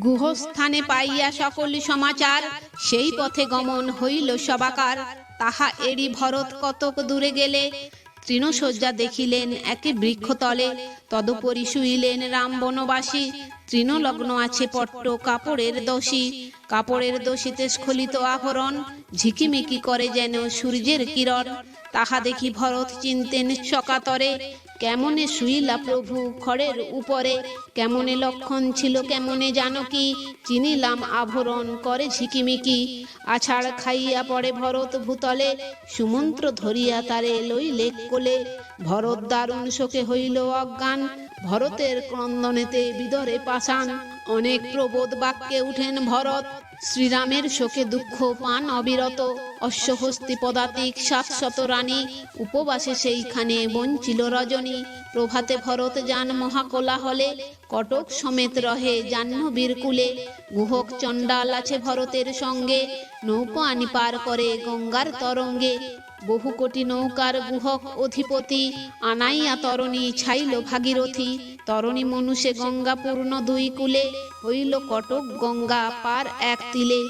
গুহস্থানে পাইয়া সকল সমাচার, সেই পথে গমন হইল সবাকার। তাহা এড়ি ভরত কতক দূরে গেলে। তৃণশয্যা দেখিলেন একে বৃক্ষতলে। তদুপরি শুইলেন রাম বনবাসী। তৃণলগ্ন আছে পট্ট কাপড়ের দোষী। কাপড়ের দোষীতে স্খলিত আহরণ ঝিকিমিকি করে যেন সূর্যের কিরণ। তাহা দেখি ভরত চিনতেন সকাতরে। কেমনে শুইলা প্রভু খড়ের উপরে? কেমনে লক্ষণ ছিল, কেমনে জানো কি? চিনিলাম আভরণ, করে ঝিকিমিকি। আছাড় খাইয়া পড়ে ভরত ভূতলে, সুমন্ত্র ধরিয়া তারে লইলে কোলে। ভরত দারুণ শোকে হইল অজ্ঞান, ভরতের ক্রন্দনেতে বিদরে পাষাণ। অনেক প্রবোধ বাক্যে উঠেন ভরত, শ্রীরামের শোকে দুঃখ পান অবিরত, অশ্বহস্তি পদাতিক সাতশত রানী, উপবাসে সেইখানে বঞ্চিল রজনী, প্রভাতে ভরত যান মহাকোলা হলে কটক সমেত রহে জাহ্নবীর কুলে, গুহক চণ্ডাল আছে ভরতের সঙ্গে, নৌকা আনি পার করে গঙ্গার তরঙ্গে বহু কোটি নৌকার গুহক অধিপতি, আনাইয়া তরণী ছাইল ভাগীরথী। তরণী মনুষে গঙ্গা পূর্ণ দুই কুলে, হইল কটক গঙ্গা পার এক তিলে।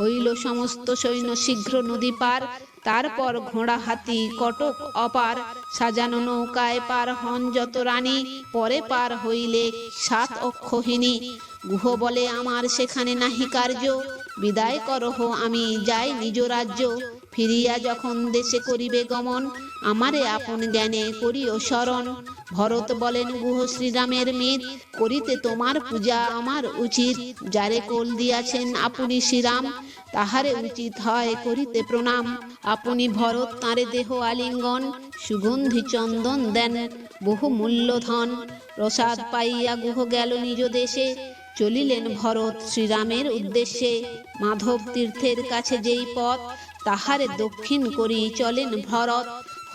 হইল সমস্ত সৈন্য শীঘ্র নদী পার, তারপর ঘোড়া হাতি কটক অপার। সাজানো নৌকায় পার হন যত রানী, পরে পার হইলে সাত অক্ষহিনী গুহ বলে, আমার সেখানে নাহি কার্য, বিদায় করহ আমি, যাই নিজ রাজ্য। ফিরিয়া যখন দেশে করিবে গমন, আমারে আপন জ্ঞানে করিও শরণ ভরত বলেন, গুহ শ্রীরামের মিত, করিতে তোমার পূজা আমার উচিত। যারে কোল দিয়াছেন আপনি শ্রীরাম, তাহারে উচিত হয় করিতে প্রণাম। আপনি ভরত, তাঁরে দেহ আলিঙ্গন, সুগন্ধি চন্দন দেন, বহু মূল্য ধন। প্রসাদ পাইয়া গুহ গেল নিজ দেশে, চলিলেন ভরত শ্রীরামের উদ্দেশ্যে। মাধব তীর্থের কাছে যেই পথ তাহারে দক্ষিণ করি চলেন ভরত।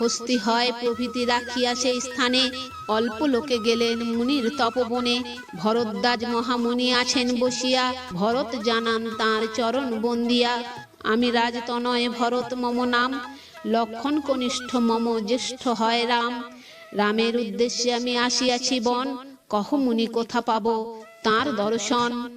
হস্তি হয় প্রভৃতি রাখিয়া সেই স্থানে। অল্প লোকে গেলেন মুনির তপবনে। ভরদ্বাজ মহামুনি আছেন বসিয়া। ভরত জানান তাঁর চরণ বন্দিয়া। আমি রাজতনয় ভরত, মম নাম। লক্ষণ কনিষ্ঠ, মম জ্যেষ্ঠ হয় রাম। রামের উদ্দেশ্যে আমি আসিয়াছি বন। কহ মুনি, কোথা পাবো? তার দর্শন।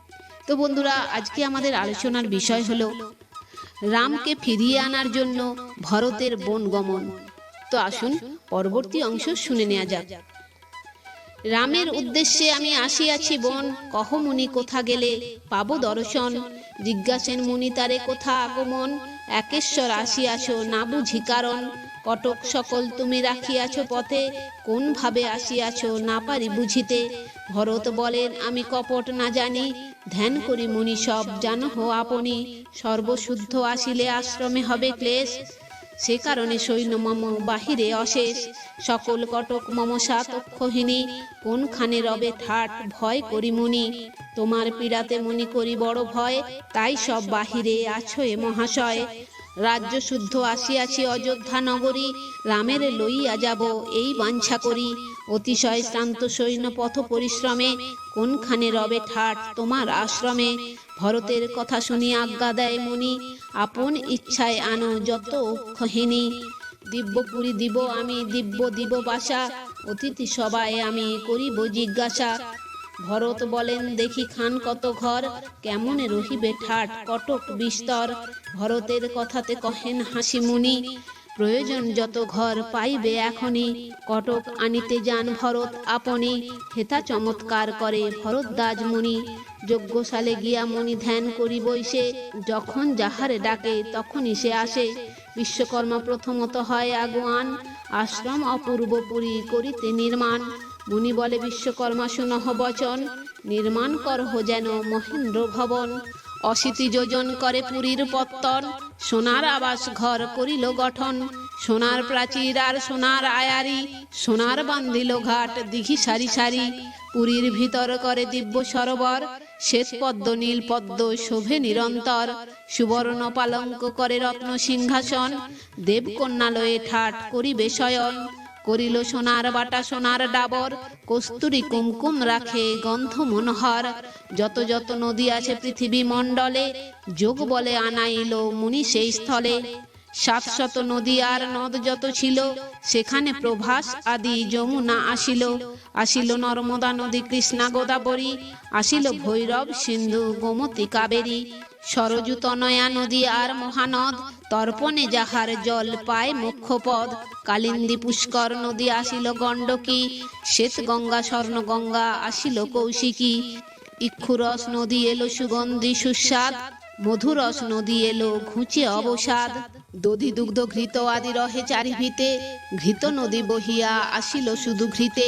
তো বন্ধুরা, আজকে আমাদের আলোচনার বিষয় হলো রামকে ফিরিয়ে আনার জন্য ভরতের বন গমন। তো আসুন, পরবর্তী অংশ শুনে নেওয়া যাক। রামের উদ্দেশ্যে আমি আসিয়াছি বন, কহ মুনি কোথা গেলে? পাব দর্শন, জিজ্ঞাসেন মুনি তারে কোথা আগমন? একেশ্বর আসিয়াছ, না বুঝি কারণ। কটক সকল তুমি রাখিয়াছ পথে কোন ভাবে আসিয়াছ না পারি বুঝিতে। ভরত বলেন, আমি কপট না জানি, ধ্যান করি মুনি সব, জানো হো আপনি, সর্বশুদ্ধ আসিলে আশ্রমে হবে ক্লেশ। সে কারণে সৈন্য মম বাহিরে অশেষ। সকল কটক মম সাত অক্ষহিনী কোনখানে রবে ঠাট ভয় করি মুনি। তোমার পীড়াতে মুনি করি বড় ভয়, তাই সব বাহিরে আছো এ মহাশয়। রাজ্য শুদ্ধ আসিয়াছি অযোধ্যা নগরী, রামের লইয়া যাব, এই বাঞ্ছা করি। অতিশয় শ্রান্ত সৈন্য পথ পরিশ্রমে, কোনখানে রবে ঠাট তোমার আশ্রমে? ভরতের কথা শুনি আজ্ঞা দেয় মুনি আপন ইচ্ছায় আনো যত অক্ষহিনী দিব্যপুরী দিব আমি দিব্য দিব বাসা অতিথি সবাই আমি করিব জিজ্ঞাসা। ভরত বলেন, দেখি খান কত ঘর, কেমনে রহিবে ঠাট কটক বিস্তর। ভরতের কথাতে কহেন হাসি মুনি প্রয়োজন যত ঘর পাইবে এখনই, কটক আনিতে যান ভরত আপনি। হেতা চমৎকার করে ভরত ভরদ্বাজ মুনি যজ্ঞশালে গিয়া মুনি ধ্যান করি বইসে যখন যাহারে ডাকে তখনই সে আসে। বিশ্বকর্মা প্রথমত হয় আগুয়ান, আশ্রম অপূর্ব পুরী করিতে নির্মাণ। মুনি বলে, বিশ্বকর্মা সুনহ বচন, নির্মাণ করহ যেন মহেন্দ্র ভবন। অশীতি যোজন করে পুরীর পত্তন, সোনার আবাস ঘর করিল গঠন। সোনার প্রাচীর আর সোনার আয়ারি, সোনার বান্ধিল ঘাট দিঘি সারি সারি। পুরীর ভিতর করে দিব্য সরোবর, শ্বেত পদ্ম, নীল পদ্ম শোভে নিরন্তর। সুবর্ণ পালঙ্ক করে রত্ন সিংহাসন, দেবকন্যালয়ে ঠাট করিবে শয়ন। করিল সোনার বাটা সোনার ডাবর, কস্তুরি কুমকুম রাখে গন্ধ মনোহর। যত যত নদী আছে পৃথিবী মণ্ডলে, যোগ বলে আনাইল মুনি সেই স্থলে। সাত শত নদী আর নদ যত ছিল, সেখানে প্রভাস আদি যমুনা আসিল। আসিল নর্মদা নদী কৃষ্ণা গোদাবরী, আসিল ভৈরব সিন্ধু গোমতী কাবেরী। সরজু তনয়া নদী আর মহানদ, তর্পণে যাহার জল পায় মুখ্য পদ কালিন্দী পুষ্কর নদী আসিল গণ্ডকী শ্বেত গঙ্গা স্বর্ণ গঙ্গা আসিল কৌশিকী। ইক্ষুরস নদী এলো সুগন্ধি সুস্বাদ, মধুরস নদী এলো ঘুচে অবসাদ। দধি দুগ্ধ ঘৃত আদি রহে চারিভিতে, ঘৃত নদী বহিয়া আসিল শুধু ঘৃতে।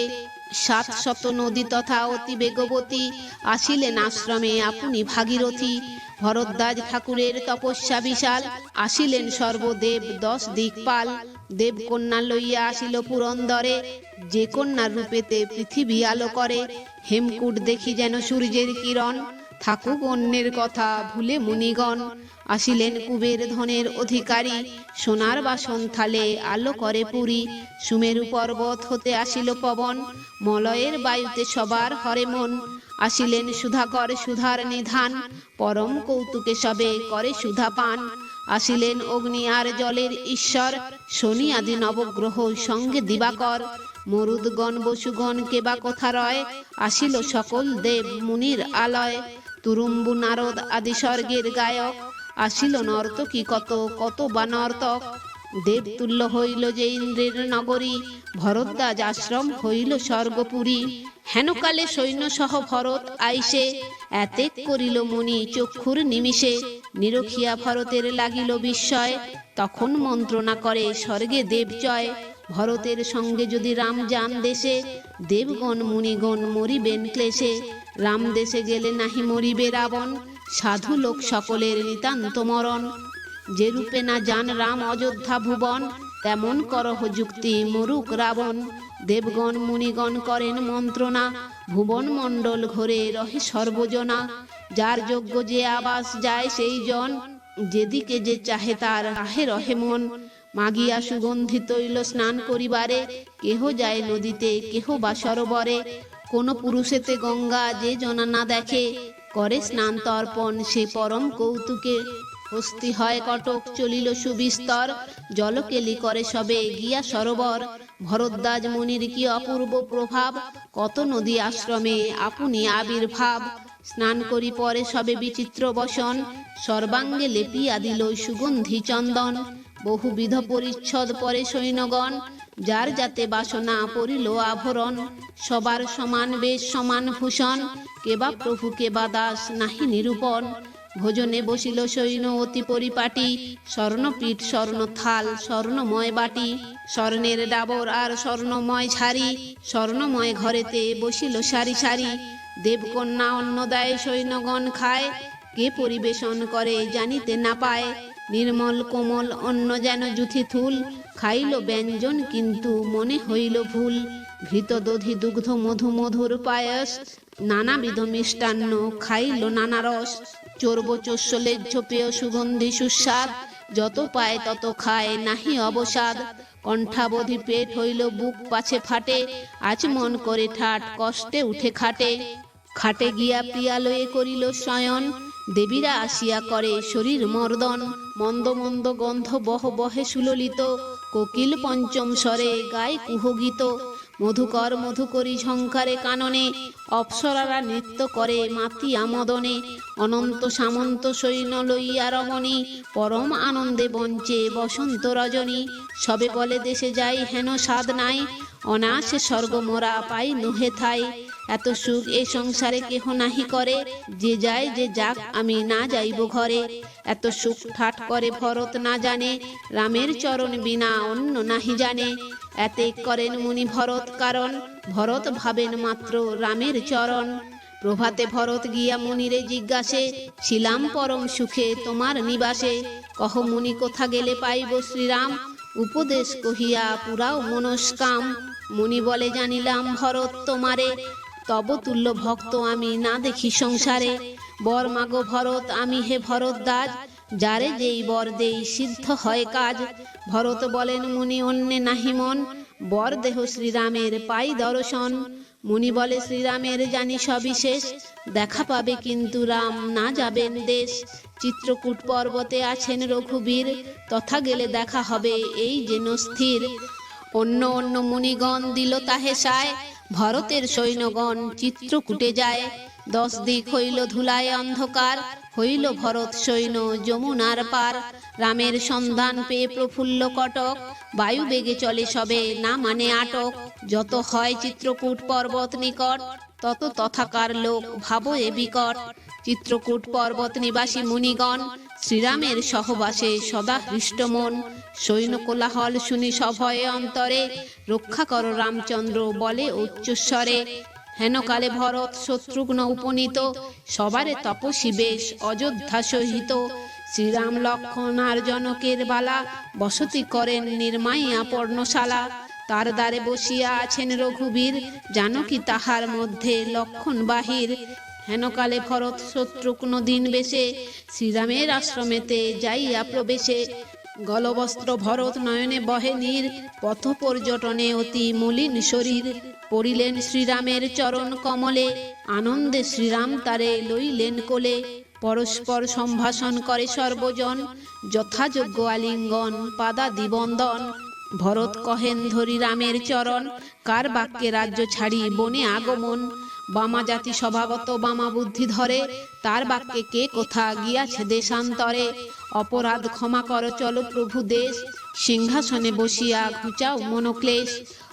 সাত শত নদী তথা অতি বেগবতী আসিলেন আশ্রমে আপনি ভাগীরথী। ভরদ্বাজ ঠাকুরের তপস্যা বিশাল, আসিলেন সর্বদেব দশ দিকপাল। দেবকন্যা লইয়া আসিল পুরন্দরে, যে কন্যার রূপেতে পৃথিবী আলো করে। হেমকুট দেখি যেন সূর্যের কিরণ। থাকুক অন্যের কথা ভুলে মুনিগণ। আসিলেন কুবের ধনের অধিকারী। সোনার বাসন থালে আলো করে পুরী। সুমেরু পর্বত হতে আসিল পবন। মলয়ের বায়ুতে সবার হরে মন। আসিলেন সুধাকর সুধার নিধান। পরম কৌতুকে সবে করে সুধা পান। আসিলেন অগ্নি আর জলের ঈশ্বর। শনি আদি নবগ্রহ সঙ্গে দিবাকর। মরুদগণ বসুগণ কেবা কথা রয় আসিল সকল দেব মুনির আলয়। তুরুম্বু নারদ আদি স্বর্গের গায়ক। আসিল নর্তকী কত কত বা নর্তক। দেবতুল্য হইল যে ইন্দ্রের নগরী, ভরদ্বাজ আশ্রম হইল স্বর্গপুরী। হেনকালে সৈন্য সহ ভরত আইসে, এতেক করিল মুনি চক্ষুর নিমিষে। নিরখিয়া ভরতের লাগিল বিস্ময়, তখন মন্ত্রণা করে স্বর্গে দেবজয় ভরতের সঙ্গে যদি রাম যান দেশে, দেবগণ, মুনিগণ মরিবেন ক্লেশে। রাম দেশে গেলে নাহি মরিবে রাবণ, সাধু লোক সকলের নিতান্ত মরণ। যে রূপে না যান রাম অযোধ্যা ভুবন, তেমন করহ যুক্তি মরুক রাবণ। দেবগণ, মুনিগণ করেন মন্ত্রণা, ভুবন মণ্ডল ঘরে রহে সর্বজনা। যার যোগ্য যে আবাস যায় সেই জন, যেদিকে যে চাহে তার রাহে রহে মন। মাগিয়া সুগন্ধি তৈল স্নান করিবারে, কেহ যায় নদীতে, কেহ বা সরোবরে। কোন পুরুষেতে গঙ্গা যে জনা না দেখে, করে স্নান তর্পণ সে পরম কৌতুকে। হস্তি হয় কটক, চলিল সুবিস্তর, জলকেলি করে সবে, গিয়া সরোবর। ভরদ্বাজ মুনির কি অপূর্ব প্রভাব, কত নদী আশ্রমে, আপনি আবির্ভাব। স্নান করি পরে সবে বিচিত্র বসন, সর্বাঙ্গে লেপিয়া দিল সুগন্ধি চন্দন। বহুবিধ পরিচ্ছদ পরে সৈন্যগণ, যার যাতে বাসনা পরিল আভরণ, সবার সমান বেশ সমান ভূষণ, কেবা প্রভু, কেবা দাস, নাহি নিরূপণ। ভোজনে বসিল সৈন্য অতি পরিপাটি, স্বর্ণপীঠ স্বর্ণ থাল স্বর্ণময় বাটি, স্বর্ণের ডাবর আর স্বর্ণময় ছাড়ি, স্বর্ণময় ঘরেতে বসিল সারি সারি। দেবকন্যা অন্নদায় সৈন্যগণ খায়, কে পরিবেশন করে জানিতে না পায়। নির্মল কোমল, অন্ন যেন জুথি থুল। খাইল ব্যঞ্জন কিন্তু মনে হইল ভুল। ঘৃত দধি দুগ্ধ মধু মধুর পায়স। নানাবিধ মিষ্টান্ন খাইল নানা রস। চর্ব চস্যলের ঝোপেয় সুগন্ধি সুস্বাদ। যত পায় তত খায় নাহি অবসাদ। কণ্ঠাবধি পেট হইল বুক পাছে ফাটে। আজ মন করে ঠাট, কষ্টে উঠে খাটে। খাটে গিয়া পিয়ালয়ে করিল শয়ন। দেবীরা আসিয়া করে শরীর মর্দন। মন্দ মন্দ গন্ধ বহ বহে সুললিত, কোকিল পঞ্চম স্বরে গায় কুহগীত। মধুকর মধুকরী ঝঙ্কারে কাননে অপ্সরারা নৃত্য করে মাতি আমদনে। অনন্ত সামন্ত সৈন্য লইয়া রমণী, পরম আনন্দে বঞ্চে বসন্ত রজনী। সবে বলে দেশে যাই হেন সাদ নাই অনাসে স্বর্গ মোরা পাই নহে থাই। এত সুখ এ সংসারে কেহ নাহি করে, যে যায় যে যাক আমি না যাইব ঘরে। এত সুখ ঠাট করে ভরত না জানে, রামের চরণ বিনা অন্য নাহি জানে। এতে করেন মুনি ভরত কারণ, ভরত ভাবেন মাত্র রামের চরণ। প্রভাতে ভরত গিয়া মুনিরে জিজ্ঞাসে, ছিলাম পরম সুখে তোমার নিবাসে? কহ মুনি, কোথা গেলে পাইব শ্রীরাম? উপদেশ কহিয়া পুরাও মনস্কাম মুনি বলে, জানিলাম ভরত তোমারে, তব তুল্য ভক্ত আমি না দেখি সংসারে। বর মাগো ভরত, আমি হে ভরতদাস। যারে যেই বর দেই সিদ্ধ হয় কাজ। ভরত বলেন, মুনি অন্যে নাহি মন। বর দেহ শ্রীরামের পাই দর্শন। মুনি বলে, শ্রীরামের জানি সবিশেষ। দেখা পাবে কিন্তু রাম না যাবেন দেশ। চিত্রকূট পর্বতে আছেন রঘুবীর। তথা গেলে দেখা হবে এই যেন স্থির। অন্য অন্য মুনিগণ দিল তাহে সায়। ভরতের সৈন্যগণ চিত্রকূটে যায়। দশ দিক হইল ধুলায় অন্ধকার, হইল ভরত সৈন্য যমুনার পার। রামের সন্ধান পেয়ে প্রফুল্ল কটক, বায়ু বেগে চলে সবে, না মানে আটক। যত হয় চিত্রকূট পর্বত নিকট, তত তথাকার লোক ভাবো এ বিকট। চিত্রকূট পর্বত নিবাসী মুনিগণ, শ্রীরামের সহবাসে সদা হৃষ্টমন। সৈন্য কোলাহল শুনি সভয়ে অন্তরে, রক্ষা করো রামচন্দ্র বলে উচ্চস্বরে। হেনকালে ভরত শত্রুঘ্ন উপনীত। সবারে তপস্বী বেশ অযোধ্যা সহিত। শ্রীরাম লক্ষণ আর জনকের বালা বসতি করেন নির্মাইয়া পর্ণশালা। তার দ্বারে বসিয়া আছেন রঘুবীর। জানকী তাহার মধ্যে লক্ষণ বাহির। হেনকালে ভরত শত্রুঘ্ন দিন বেশে। শ্রীরামের আশ্রমেতে যাইয়া প্রবেশে। গলবস্ত্র ভরত নয়নে বহে নীর। পথ পর্যটনে অতি মলিন শরীর। পড়িলেন শ্রীরামের চরণ কমলে, আনন্দে শ্রীরাম তারে লইলেন কোলে। পরস্পর সম্ভাষণ করে সর্বজন, যথাযোগ্য আলিঙ্গন, পাদা দিবন্দন ভরত কহেন ধরি রামের চরণ, কার বাক্যে রাজ্য ছাড়ি বনে আগমন? বামা জাতি স্বভাবত বামা বুদ্ধি ধরে, তার বাক্যে কে কোথা গিয়াছে দেশান্তরে? অপরাধ ক্ষমা কর চলো প্রভু দেশ, সিংহাসনে বসিয়া ঘুচাও মনোক্লেশ।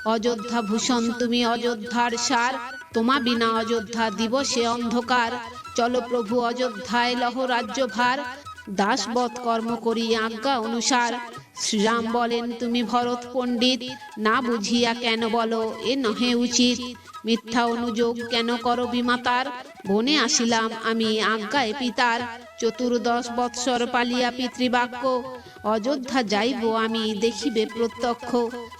অযোধ্যা ভূষণ, তুমি অযোধ্যার সার। তোমা বিনা অযোধ্যা দিবসে অন্ধকার। চলো প্রভু অযোধ্যায় লহ রাজ্য রাজ্যভার। দাসবধ কর্ম করি আজ্ঞা অনুসার। শ্রীরাম বলেন, তুমি ভরত পণ্ডিত, না বুঝিয়া কেন বলো, এ নহে উচিত। মিথ্যা অনুযোগ কেন করো বিমাতার? বনে আসিলাম আমি আজ্ঞায় পিতার। চতুর্দশ বৎসর পালিয়া পিতৃবাক্য। অযোধ্যা যাইব, আমি দেখিবে প্রত্যক্ষ।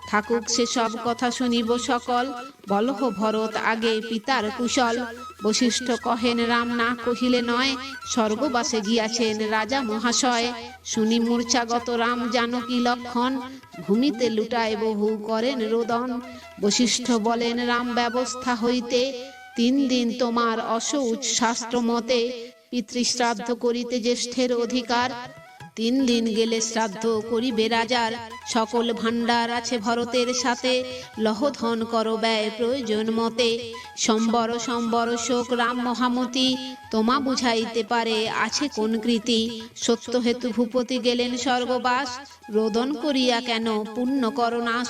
থাকুক সে সব কথা শুনিব সকল। বলহ ভরত, আগে পিতার কুশল। বশিষ্ঠ কহেন, রাম না কহিলে নয়, স্বর্গবাসে গিয়াছেন রাজা মহাশয়। শুনি মূর্ছাগত রাম জানকী লক্ষণ? ভূমিতে লুটায় বহু করেন রোদন। বশিষ্ঠ বলেন, রাম ব্যবস্থা হইতে তিন দিন তোমার অসৌচ শাস্ত্র মতে পিতৃশ্রাদ্ধ করিতে জ্যেষ্ঠের অধিকার। তিন দিন গেলে শ্রাদ্ধ করিবে রাজার। সকল ভাণ্ডার আছে ভরতের সাথে। লহধন কর ব্যয় প্রয়োজন মতে। সম্বর সম্বর শোক রাম মহামতি, তোমা বুঝাইতে পারে আছে কোন কৃতি। সত্য হেতু ভূপতি গেলেন স্বর্গবাস, রোদন করিয়া কেন পুণ্য করনাশ?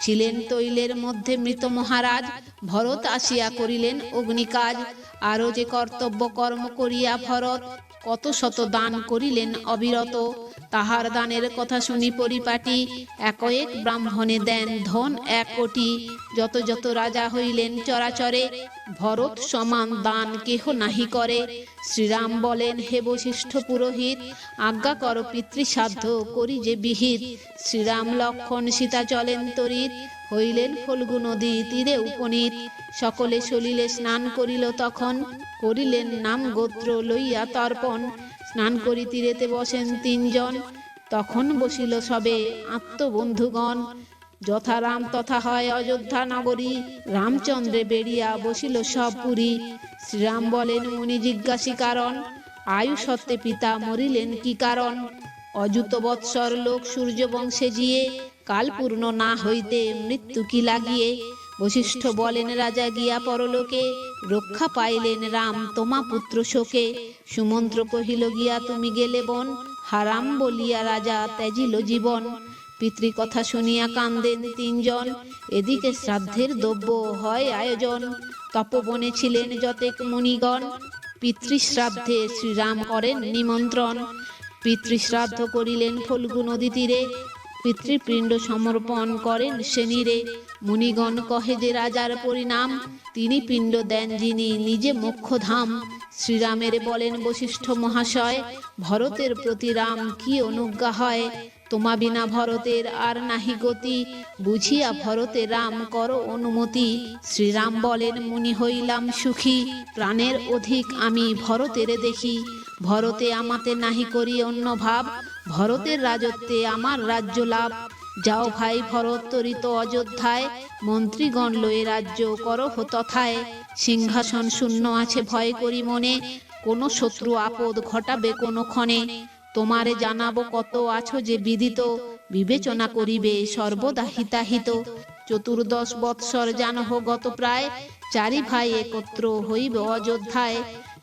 ছিলেন তৈলের মধ্যে মৃত মহারাজ, ভরত আসিয়া করিলেন অগ্নিকাজ। আরও যে কর্তব্য কর্ম করিয়া ভরত কত শত দান করিলেন অবিরত। তাহার দানের কথা শুনি পরিপাটি এক এক ব্রাহ্মণে দেন ধন এক কোটি। যত যত রাজা হইলেন চরাচরে, ভরত সমান দান কেহ নাহি করে। শ্রীরাম বলেন, হে বশিষ্ঠ পুরোহিত, আজ্ঞা কর পিতৃসাধ্য করি যে বিহিত। শ্রীরাম লক্ষণ সীতা চলেন তরিত, হইলেন ফল্গু নদী তীরে উপনীত। সকলে সলিলে স্নান করিল তখন। করিলেন নাম গোত্র লইয়া তর্পণ। স্নান করি তীরেতে বসেন তিনজন। তখন বসিল সবে আত্মবন্ধুগণ। যথা রাম তথা হয় অযোধ্যা নগরী। রামচন্দ্রে বেরিয়া বসিল সব পুরী। শ্রীরাম বলেন, মুনি জিজ্ঞাসী কারণ। আয়ু সত্ত্বে পিতা মরিলেন কি কারণ? অযুত বৎসর লোক সূর্য বংশে জিয়ে, কাল পূর্ণ না হইতে মৃত্যু কি লাগিয়ে? বশিষ্ঠ বলেন, রাজা গিয়া পরলোকে রক্ষা পাইলেন রাম তোমা পুত্র শোকে। সুমন্ত্র কহিল, গিয়া তুমি গেলে বন, হারাম বলিয়া রাজা ত্যাজিল জীবন। পিতৃকথা শুনিয়া কান্দেন তিনজন, এদিকে শ্রাদ্ধের দ্রব্য হয় আয়োজন। তপবনে ছিলেন যতেক মুনিগণ, পিতৃশ্রাদ্ধে শ্রীরাম করেন নিমন্ত্রণ। পিতৃশ্রাদ্ধ করিলেন ফল্গু নদী তীরে পিতৃপিণ্ড সমর্পণ করেন সেনিরে। মুনিগণ কহে যে রাজার পরিণাম, তিনি পিণ্ড দেন যিনি নিজে মোক্ষধাম। শ্রীরামের বলেন, বশিষ্ঠ মহাশয়, ভরতের প্রতি রাম কি অনুজ্ঞা হয়? তোমা বিনা ভরতের আর নাহি গতি। বুঝিয়া ভরতে রাম করো অনুমতি। শ্রীরাম বলেন, মুনি হইলাম সুখী, প্রাণের অধিক আমি ভরতেরে দেখি। ভরতে আমাতে নাহি করি অন্য ভাব। ভরতের রাজত্বে আমার রাজ্য লাভ। যাও ভাই ভরত, তরিত অযোধ্যায়। মন্ত্রীগণ, লয়ে রাজ্য করহ তথায়। সিংহাসন শূন্য আছে ভয় করি মনে। কোনো শত্রু আপদ ঘটাবে কোনো ক্ষণে। তোমারে জানাব কত আছো যে বিদিত। বিবেচনা করিবে সর্বদা হিতাহিত। চতুর্দশ বৎসর জানহ গত প্রায়। চারি ভাই একত্র হইবে অযোধ্যায়।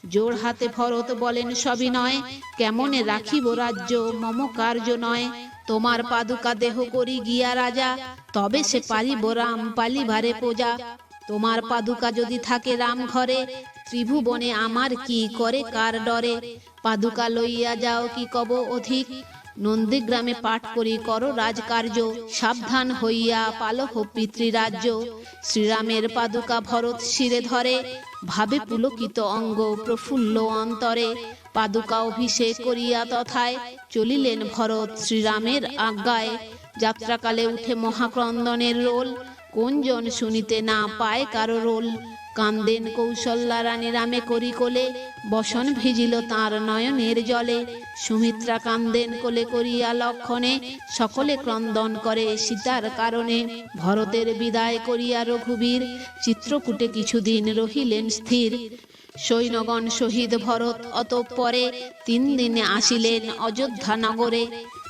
জোর হাতে ভরত বলেন, সবই নয়। কেমনে রাখিব রাজ্য? মম কার্য নয়। তোমার পাদুকা দেহ করি গিয়া রাজা। তবে সে পারিব রাম, পালিবারে পূজা তোমার পাদুকা যদি থাকে রাম ঘরে, ত্রিভুবনে আমার কি করে কার ডরে? পাদুকা লইয়া যাও কি কব অধিক? নন্দীগ্রামে পাঠ করি, করো রাজকার্য, সাবধান হইয়া পালহ পিতৃরাজ্য। শ্রীরামের পাদুকা ভরত শিরে ধরে, ভাবে পুলকিত অঙ্গ প্রফুল্ল অন্তরে। পাদুকা অভিষেক করিয়া তথায় চলিলেন ভরত শ্রীরামের আজ্ঞায়। যাত্রাকালে উঠে মহাক্রন্দনের রোল, কোনজন শুনিতে না পায় কারও রোল? কান্দেন কৌশল্যা রানী রামে করি কোলে, বসন ভিজিল তাঁর নয়নের জলে। সুমিত্রা কান্দেন কোলে করিয়া লক্ষণে, সকলে ক্রন্দন করে সীতার কারণে। ভরতের বিদায় করিয়া রঘুবীর, চিত্রকূটে কিছুদিন রহিলেন স্থির। সৈন্যগণ শহীদ ভরত অতঃপরে তিন দিনে আসিলেন অযোধ্যা নগরে।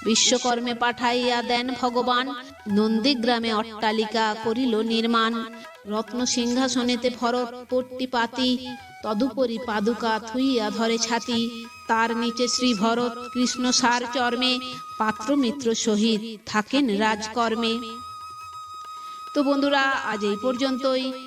বিশ্বকর্মে পাঠাইয়া দেন ভগবান, নন্দীগ্রামে অট্টালিকা করিল নির্মাণ। রত্ন সিংহাসনেতে ফরত পট্টি পাতি, তদুপরি পাদুকা থুইয়া ধরে ছাতি। তার নিচে শ্রী ভরত কৃষ্ণ সার চর্মে পাত্র মিত্র সহিত থাকেন রাজকর্মে। তো বন্ধুরা, আজ এই পর্যন্তই।